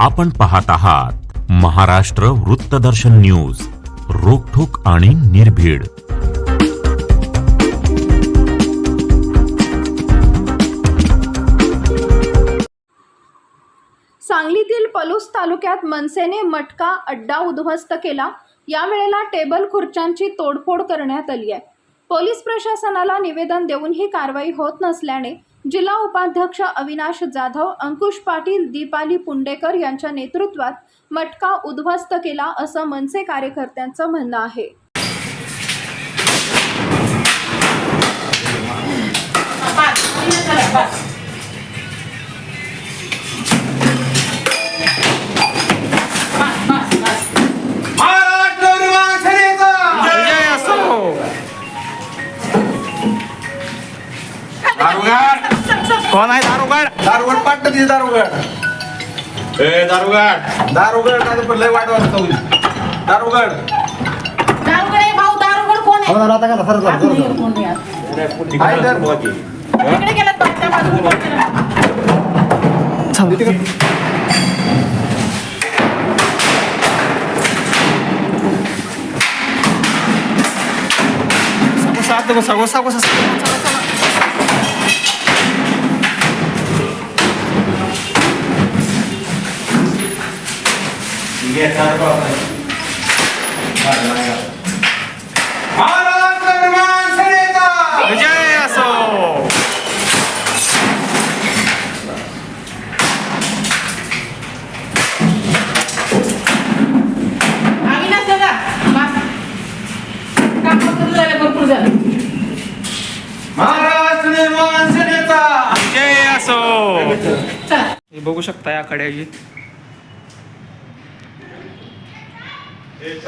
आपण पाहत आहात महाराष्ट्र वृत्तदर्शन न्यूज रोखोक आणि निर्भीड. सांगलीतील पलूस तालुक्यात मनसेने मटका अड्डा उद्ध्वस्त केला. यावेळेला टेबल खुर्च्यांची तोडफोड करण्यात आली आहे. पोलीस प्रशासनाला निवेदन देऊन ही कारवाई होत नसल्याने जिल्हा उपाध्यक्ष अविनाश जाधव अंकुश पाटील दीपाली पुंडेकर यांच्या नेतृत्वात मटका उद्ध्वस्त केला असं मनसे कार्यकर्त्यांचं म्हणणं आहे. कोण आहे दारोगड? दारुगड पाटत तिथे दारुगड. ए दारुगड. दारुगड नाही तर लय वाट होईल दारुगड. दारुगडे भाऊ दारुगड कोण आहे? आहे? तर. इकडे गेलात बघ, त्या बाजूला. सगोसा सगोसा सगोसा सगोसा महाराष्ट्र निर्माण सेनेचा विजय असो अविनाश दादा बस. काम करून झालं भरपूर झालं महाराष्ट्र निर्माण सेनेचा. विजय असो. चला. हे बघू शकता या कड्याची. एक